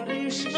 কৃষ্ণ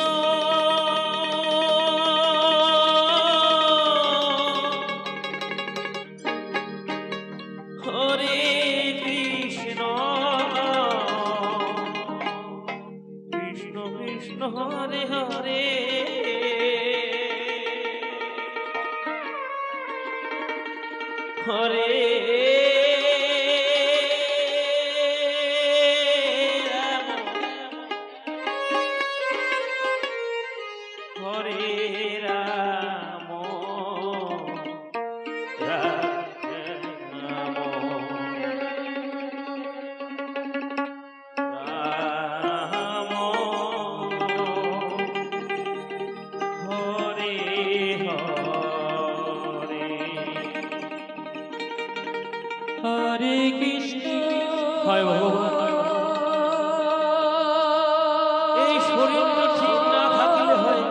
হরে কৃষ্ণ। হয়। এই শরীরটা ঠিক না থাকলে হয়।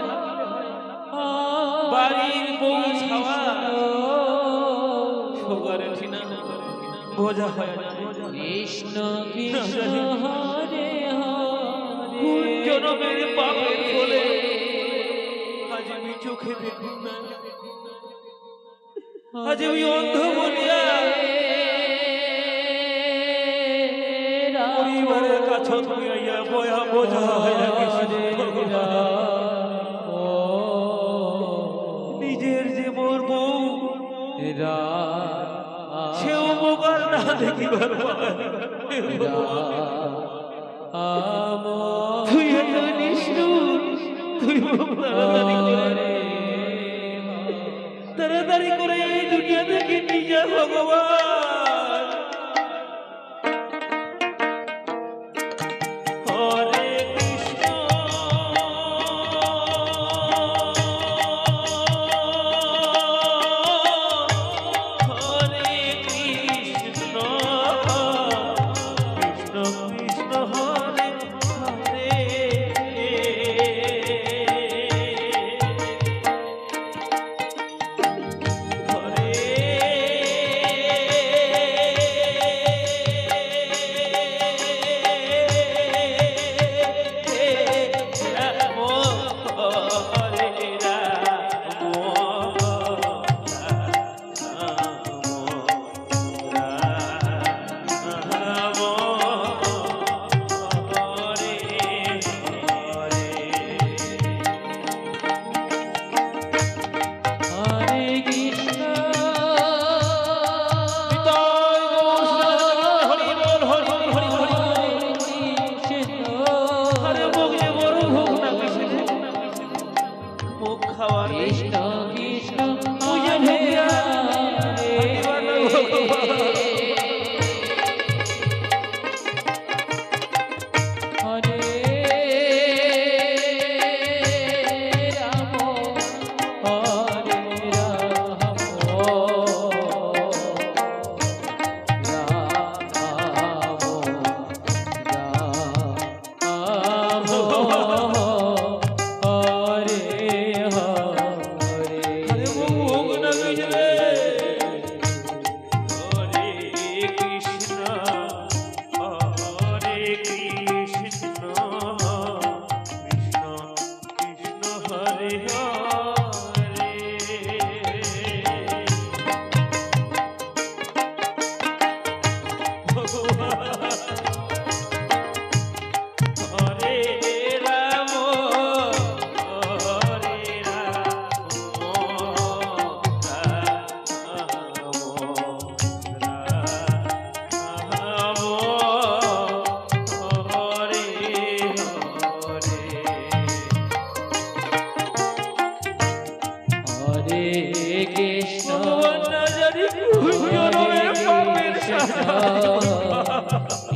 বাড়ির বউ ছাওয়া। সোগারে ঠিনা বোঝা হয় কৃষ্ণ কৃষ্ণ হরে হরে। জনমের পাপের ফলে আজ আমি চোখে দেখুন না। আজ আমি অন্ধ বলিয়া পরিবারের কাছে তুইয়া বয়া বোঝা হইয়া গেছি। নিজের যে মোর বউ সেও মোগার না দেখিবার পায়। তুই এত নিষ্ঠুর তুই মুখ তাড়াতাড়ি করে এই দুনিয়া থেকে যা ভগবান।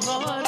শহর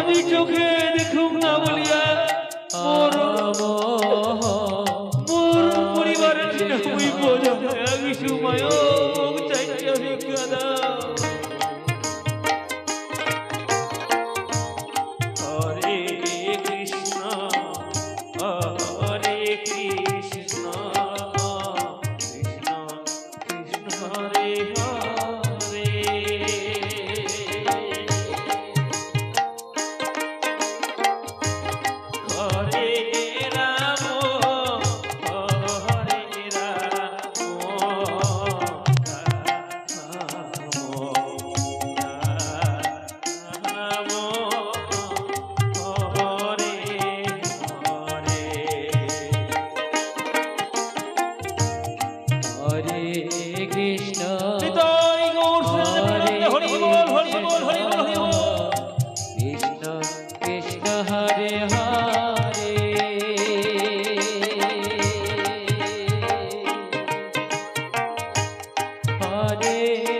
আমি চোখে দেখুক না বলিয়া রে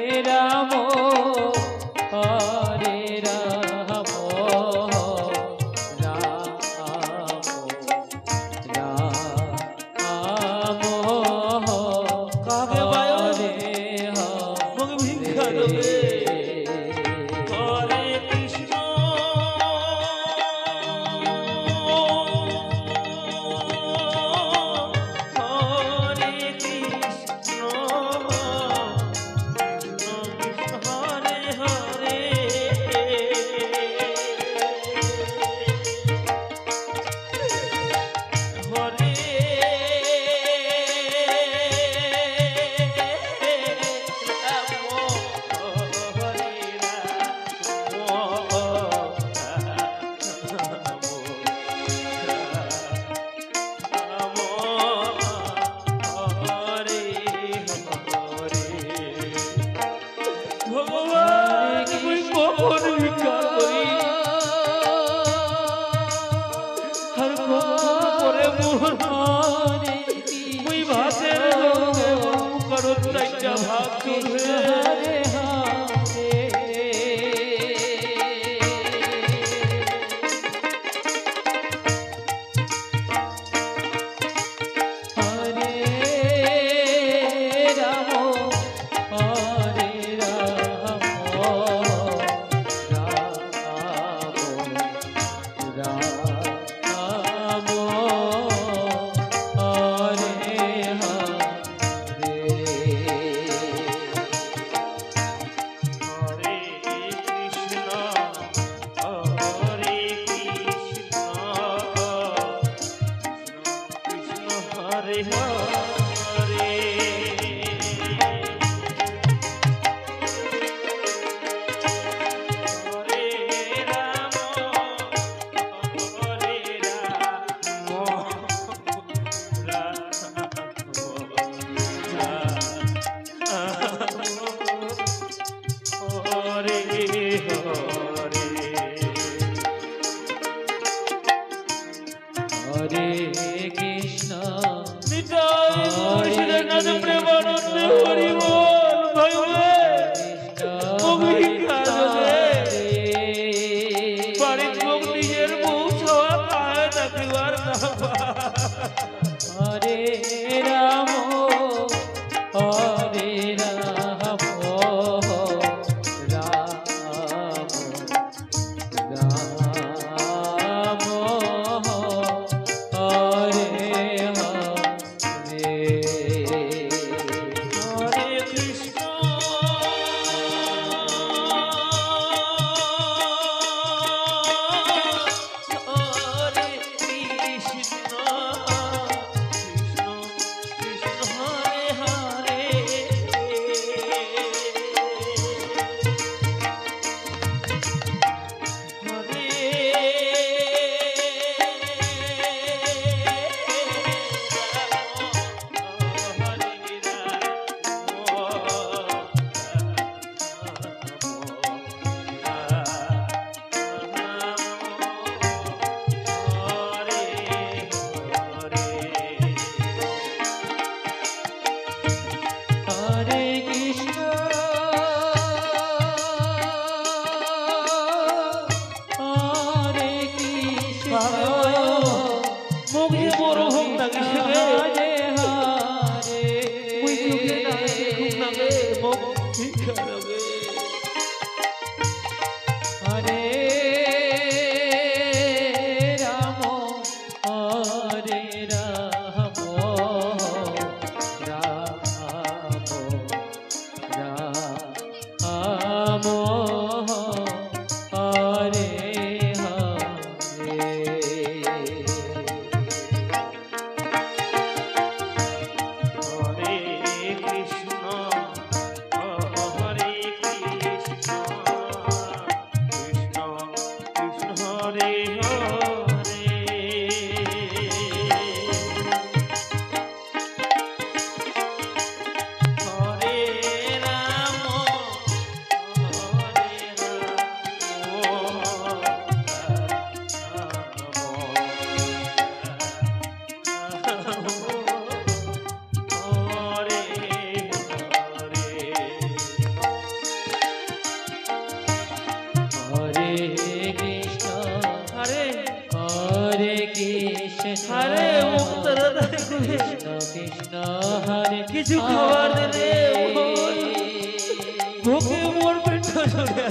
হরে কৃষ্ণ। হরে কৃষ্ণ। কিছু খাবার দে রে ভগবান। ভুকে মোর পেট চলে